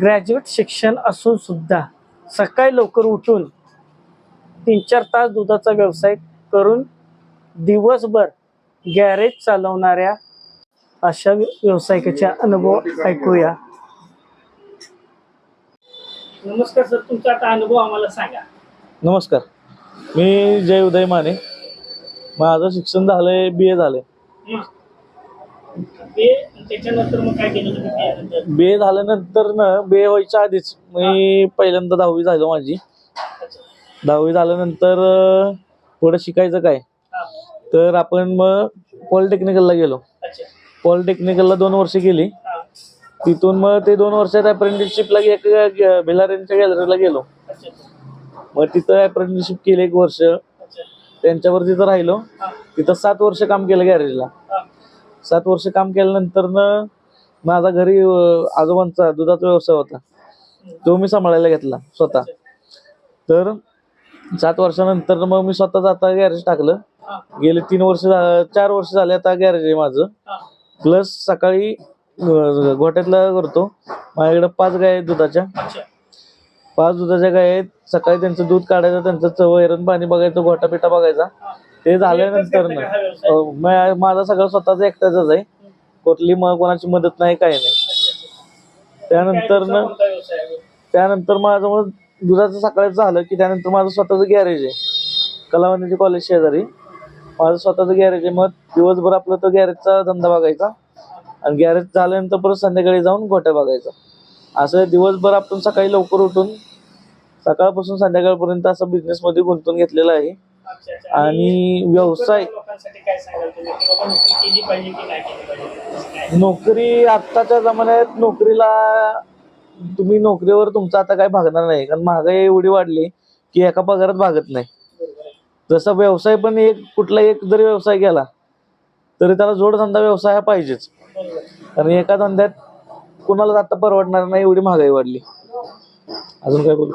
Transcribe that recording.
Graduate शिक्षण असून सुद्धा सकाळी लवकर उठून तीन चार तास दुधाचा व्यवसाय करून दिवसभर गॅरेज चालवणाऱ्या अशा व्यावसायिकाचा अनुभव ऐकूया. नमस्कार सर तुमचा आता अनुभव आम्हाला सांगा. नमस्कार. मी जय उदय माने. माझं शिक्षण झालंय बी ए झालंय. ते त्याच्यानंतर मग काय केलं तुम्ही? त्यानंतर? बी झाल्यानंतर ना बी व्हायच्या आधीच मी पहिल्यांदा दहावी झालो माझी. दहावी झाल्यानंतर अं, पुढे शिकायचं काय? हा. तर आपण मग पॉलिटेक्निकलला गेलो. अच्छा. पॉलिटेक्निकलला दोन वर्ष गेली. हा. तिथून मग ते दोन वर्षात अप्रेंटिसशिपला एक भिलारेंच्या गॅलरीला गेलो. अच्छा. मग तिथं अप्रेंटिसशिप केली एक वर्ष. अच्छा. त्यांच्यावर तिथं राहिलो. हा. तिथं सात वर्ष काम केलं गॅरेजला हा. सात वर्ष काम केल्यानंतर न माझा घरी आजोबांचा दुधाचा व्यवसाय होता. तो मी सांभाळायला घेतला स्वतः. तर सात वर्षानंतर मग मी स्वतः आता गॅरेज टाकलं. गेले तीन वर्ष चार वर्ष झाले आता गॅरेज आहे माझं. प्लस सकाळी अं, गोठ्यातला करतो. माझ्याकडे पाच गाय आहेत दुधाच्या. पाच दुधाच्या गाय आहेत. सकाळी त्यांचं दूध काढायचं त्यांचं चव वैरण पाणी बघायचं गोठा पिठा बघायचा. ते झाल्यानंतर ना. हा माझा सगळं स्वतःच एकट्याचाच आहे. कुठली मग कोणाची मदत नाही काही नाही. त्यानंतर ना? त्यानंतर माझं मग दुधाचं सकाळचं झालं की त्यानंतर माझं स्वतःचं गॅरेज आहे. कलावंदीचे कॉलेज शेजारी. माझं स्वतःचं गॅरेज आहे. मग दिवसभर आपलं तो गॅरेजचा धंदा बघायचा. आणि गॅरेज झाल्यानंतर परत संध्याकाळी जाऊन गोट्या बघायचा. असं दिवसभर आपण सकाळी लवकर उठून सकाळपासून संध्याकाळपर्यंत असं बिझनेसमध्ये गुंतून घेतलेलं आहे. आणि व्यवसाय नोकरी आत्ताच्या जमान्यात नोकरीला तुम्ही नोकरीवर तुमचं आता काय भागणार नाही. कारण महागाई एवढी वाढली की एका पगारात भागत नाही. जसा व्यवसाय पण एक कुठला एक जरी व्यवसाय केला तरी त्याला जोडधंदा व्यवसाय हा पाहिजेच. कारण एका धंद्यात कुणाला आता परवडणार नाही एवढी महागाई वाढली. अजून काय बोलू?